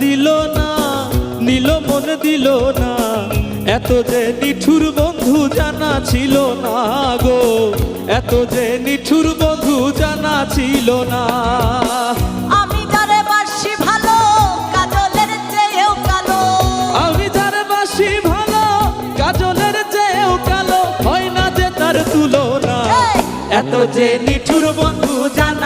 দিল না নীল মন দিল না। এত যে নিঠুর বন্ধু জানা ছিল না গো এত যে নিঠুর বন্ধু জানা ছিল না। আমি যারে বাসি ভালো কাজলের চেয়েও কালো। আমি যার বাসি ভালো কাজলের চেয়েও কালো হয় না যে তার তুলনা। এই! এত যে নিঠুর বন্ধু জানা